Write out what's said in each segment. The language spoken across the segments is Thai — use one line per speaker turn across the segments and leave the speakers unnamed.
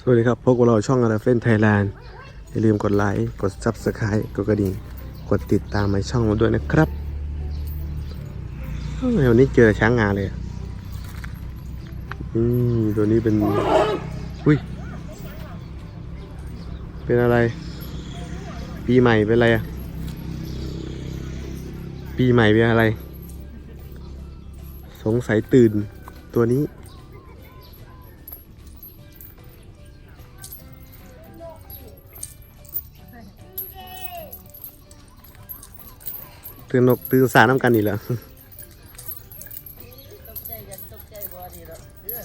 สวัสดีครับ พวกเราช่องอาราเฟนไทยแลนด์อย่าลืมกดไลค์ กด Subscribe กดกระดิ่ง กดติดตามในช่องมาด้วยนะครับเอ้าวันนี้เจอช้างงาเลยอะอืมตัวนี้เป็น อุ้ย เป็นอะไร ปีใหม่เป็นอะไรอะปีใหม่เป็นอะไร สงสัยตื่นตัวนี้ ตื่นนกตื่นสาน้ำกันอีกแล้ว
ตกใจกันตกใจบ่ดีหรอกเด้อ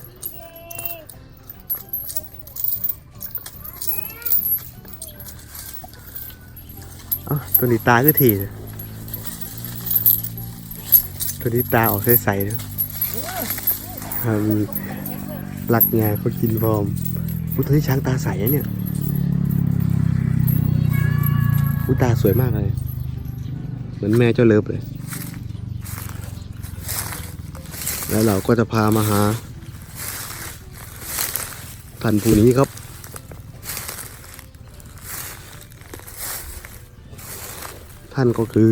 เอ้าตัวนี้ตาก็ทีตัวนี้ตาออกใสๆนะหลักงาเขากินฟอร์มอุ้ตัวนี้ช้างตาใสเนี่ยอุ้ตาสวยมากเลย มือนแม่เจ้าเลิฟเลย แล้วเราก็จะพามาหาท่านผู้นี้ครับ ท่านก็คือ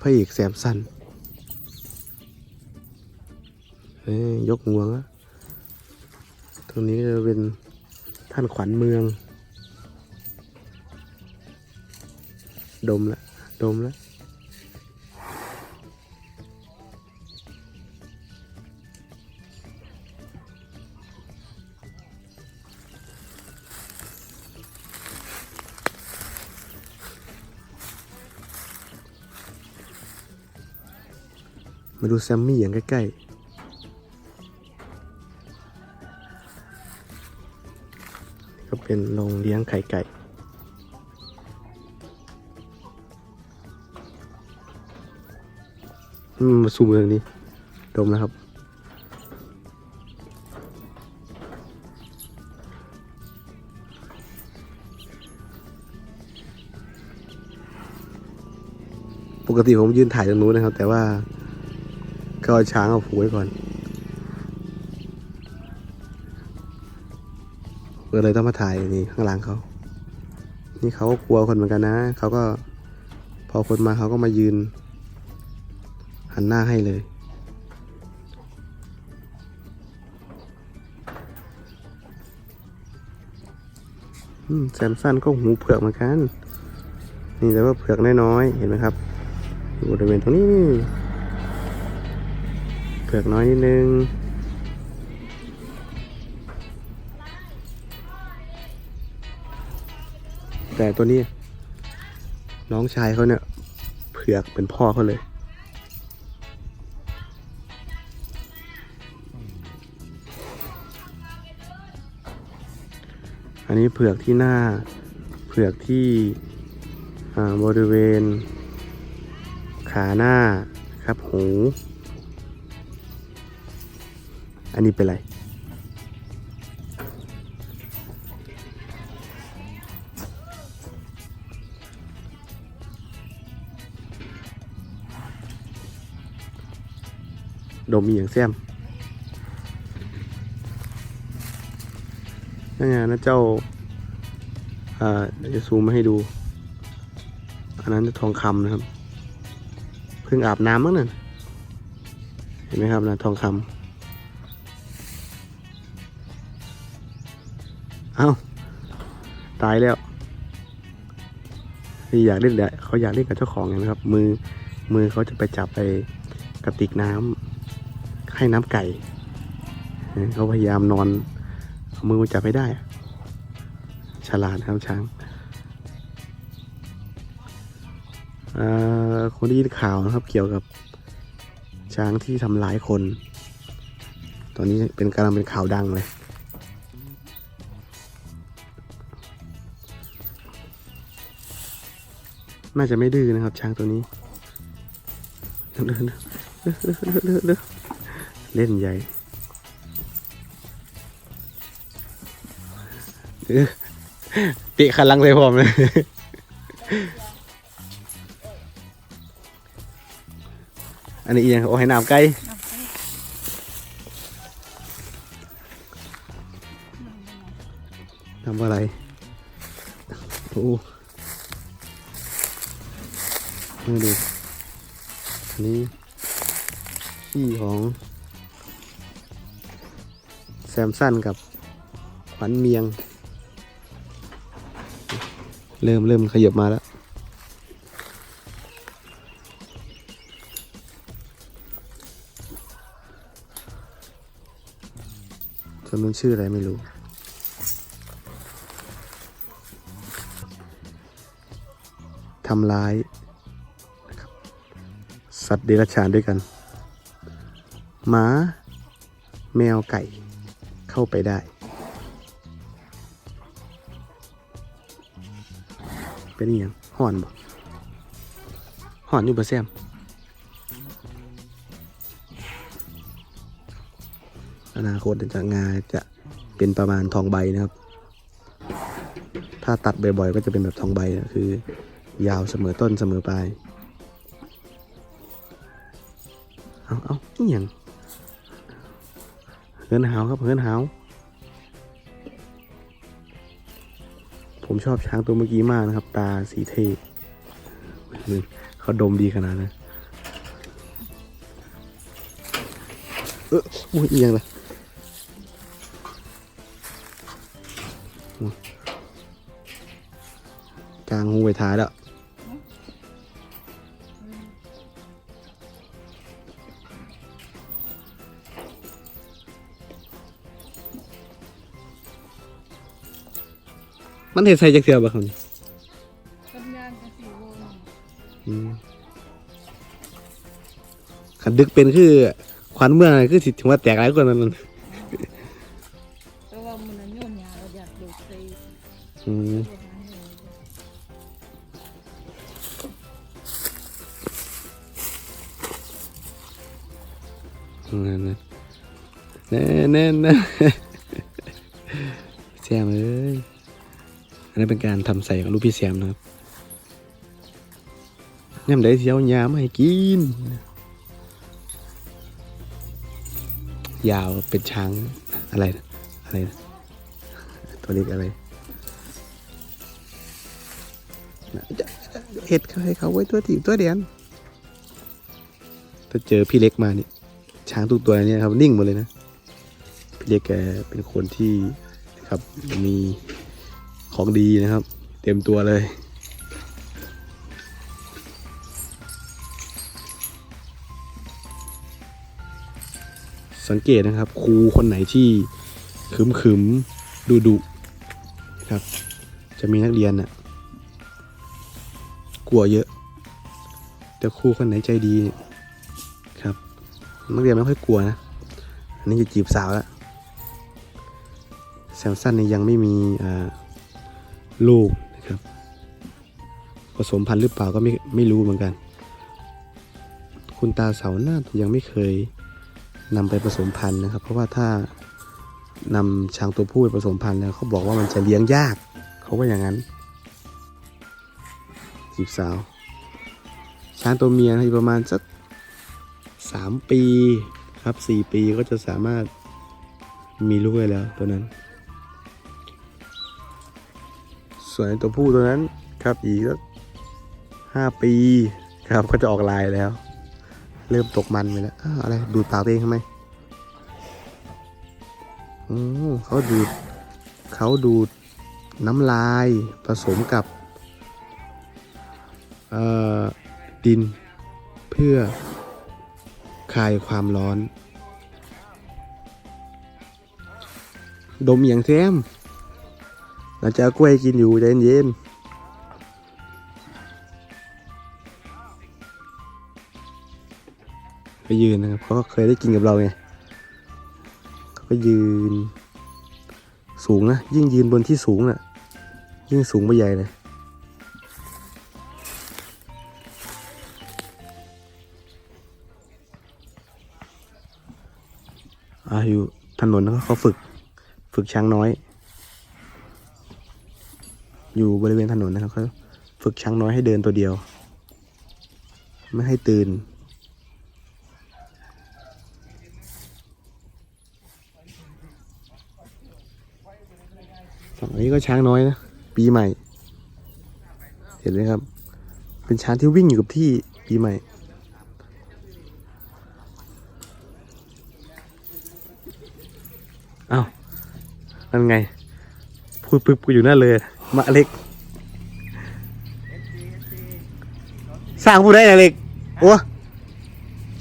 พระเอกแซมสันเอ้ยยกงวงอะตรงนี้จะเป็น ท่านขวัญเมือง ดมละดมละมาดูแซมมี่อย่างใกล้ๆ เป็นโรงเลี้ยงไข่ไก่ มาซูมเรื่องนี้ ดมนะครับ ปกติผมยืนถ่ายตรงนู้นนะครับ แต่ว่าก็ช้างเอาผูไว้ก่อน ก็เลยต้องมาถ่ายนี่ข้างหลังเขา นี่เขาก็กลัวคนเหมือนกันนะ เขาก็พอคนมาเขาก็มายืน หันหน้าให้เลย แซมสันก็หูเผือกเหมือนกัน นี่แต่ว่าเผือกน้อยๆ เห็นไหมครับบริเวณตรงนี้ เผือกน้อยนิดนึง แต่ตัวนี้ น้องชายเขาเนี่ยเผือกเป็นพ่อเขาเลย อันนี้เผือกที่หน้า เผือกที่บริเวณ ขาหน้าครับหู อันนี้เป็นไร ดมมีอย่างแซมนั่นไงนะเจ้า อ่าเดี๋ยวจะซูมมาให้ดู อันนั้นจะทองคำนะครับ เพิ่งอาบน้ำมั้งนั่นเห็นไหมครับนะทองคำเอ้า ตายแล้วนี่อยากเล่นแหละเขาอยากเล่นกับเจ้าของไงนะครับ มือมือเขาจะไปจับไปกระติกน้ำ ให้น้ำไก่เขาพยายามนอนเอามือมาจับให้ได้ ฉลาดครับช้างคนได้ยินข่าวนะครับ เกี่ยวกับช้างที่ทำร้ายคน ตอนนี้เป็นกำลังเป็นข่าวดังเลยน่าจะไม่ดื้อนะครับ ช้างตัวนี้เล่นใหญ่เออเต เล่นใหญ่ติขันลังใส่ผมเลยอันนี้เอียงโอ้ให้น้ำไก่
น้
ทำอะไรโอ้มาดูอันนี้ขี้ของ แซมสันกับขวัญเมียง เริ่มเริ่มขยับมาแล้วส่วนมันชื่ออะไรไม่รู้ทำร้าย สัตว์เดรัจฉานด้วยกัน หมา แมวไก่ เข้าไปได้ เป็นอย่างห่อนบ่ห่อนอยู่บ่แซมอนาคตจะงาจะเป็นประมาณทองใบนะครับ ถ้าตัดบ่อยๆ ก็จะเป็นแบบทองใบนะคือ ยาวเสมอต้นเสมอปลาย เอาเอาอย่าง เฮินหาวครับเฮินหาวผมชอบช้างตัวเมื่อกี้มากนะครับ ตาสีเทเขาดมดีขนาดนั้นเอออุ้ยเอียงเลยกลางหูไปท้ายแล้ว มันเห็นใส่จักเทือบ่ครับนี่
ต้นยางกระสีวง
อืมขันดึกเป็นคือขวัญเมืองอะไรคือสิถึงว่าแตกหลายคนนั่นนั่น
แต่ว่ามันน่ะโยนยาเราอยากดูใส่
อืม
ตัวหางเลย
นั่นนั่นแน่แน่แน่แซมเอ้ย อันนี้เป็นการทำใส่ของลูกพี่แซมนะครับย่ำได้เสียวยามาให้กิน ยาวเป็นช้างอะไรอะไร ตัวเล็กอะไรเห็ดเขาให้เขาไว้ตัวถีบตัวเดียนถ้าเจอพี่เล็กมานี่ช้างทุกตัวเนี่ยครับนิ่งหมดเลยนะ พี่เล็กแกเป็นคนที่ครับมี ของดีนะครับ เต็มตัวเลย สังเกตนะครับ ครูคนไหนที่ขึมขึมดุดุครับ จะมีนักเรียนน่ะกลัวเยอะ แต่ครูคนไหนใจดีเนี่ยครับ นักเรียนไม่ค่อยกลัวนะอันนี้จะจีบสาวแล้วแซมสันเนี่ยยังไม่มีอ่า ลูกนะครับ ผสมพันธุ์หรือเปล่าก็ไม่ไม่รู้เหมือนกัน คุณตาเสาหน่ายังไม่เคยนำไปผสมพันธุ์นะครับ เพราะว่าถ้านำช้างตัวผู้ไปผสมพันธุ์แล้วเขาบอกว่ามันจะเลี้ยงยาก เขาว่าอย่างนั้นจีบสาว ช้างตัวเมียนะอยู่ประมาณสักสามปีครับสี่ปีก็จะสามารถมีลูกได้แล้วตัวนั้น ส่วนตัวผู้ตัวนั้นครับอีกก็ห้าปีครับก็จะออกลายแล้ว เริ่มตกมันไปแล้วอะไรดูดปากตัวเองทำไมโอ้เขาดูดเขาดูดน้ำลายผสมกับเอ่อดินเพื่อคลายความร้อน ดมอย่างแซม เราจะเอากล้วยกินอยู่ใจเย็นๆไปยืนนะครับเขาก็เคยได้กินกับเราไงเขาก็ยืน สูงนะ ยิ่งยืนบนที่สูงน่ะ ยิ่งสูงไปใหญ่เลยอาอยู่ถนนแล้วเขาฝึก ฝึกช้างน้อย อยู่บริเวณถนนนะครับเขาฝึกช้างน้อยให้เดินตัวเดียว ไม่ให้ตื่น ฝั่งนี้ก็ช้างน้อยนะ ปีใหม่ เห็นไหมครับ เป็นช้างที่วิ่งอยู่กับที่ปีใหม่เอ้าวนั่นไง พูดปึ๊บกูอยู่นั่นเลย มาเล็ก สร้างผู้ใดนะเล็ก โอ้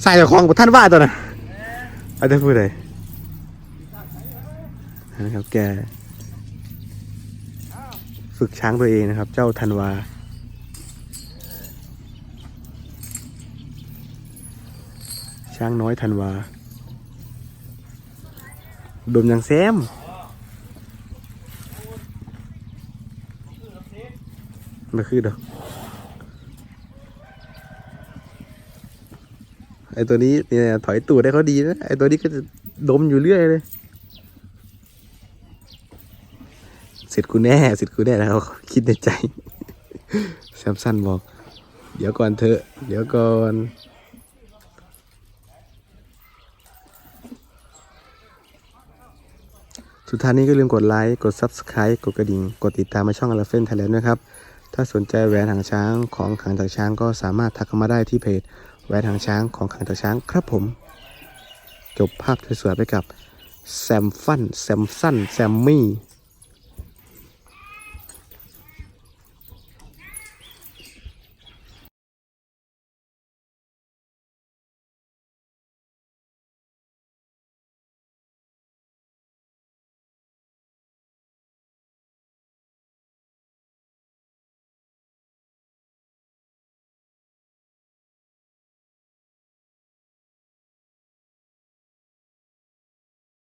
สร้างจ้าของท่านว่าตัวน่ะอาจจะพูดใดนะครับแก ฝึกช้างตัวเองนะครับ เจ้าธันวาช้างน้อยธันวาดมยังแซม ไม่คือดอกไอตัวนี้เนี่ยถอยตูดได้เขาดีนะไอตัวนี้ก็จะดมอยู่เรื่อยเลยเสร็จกูแน่เสร็จกูแน่แล้วคิดในใจแซมสันบอก เดี๋ยวก่อนเถอะ เดี๋ยวก่อนสุดท้ายนี้ก็ลืมกดไลค์ กด Subscribe กดกระดิ่ง กดติดตามมาช่องอลาเฟนไทยแลนด์นะครับ ถ้าสนใจแหวนหางช้างของขังจากช้างก็สามารถทักเข้ามาได้ที่เพจแหวนหางช้างของขังจากช้างครับผม จบภาพสวยๆไปกับแซมฟันแซมสั้นแซมมี่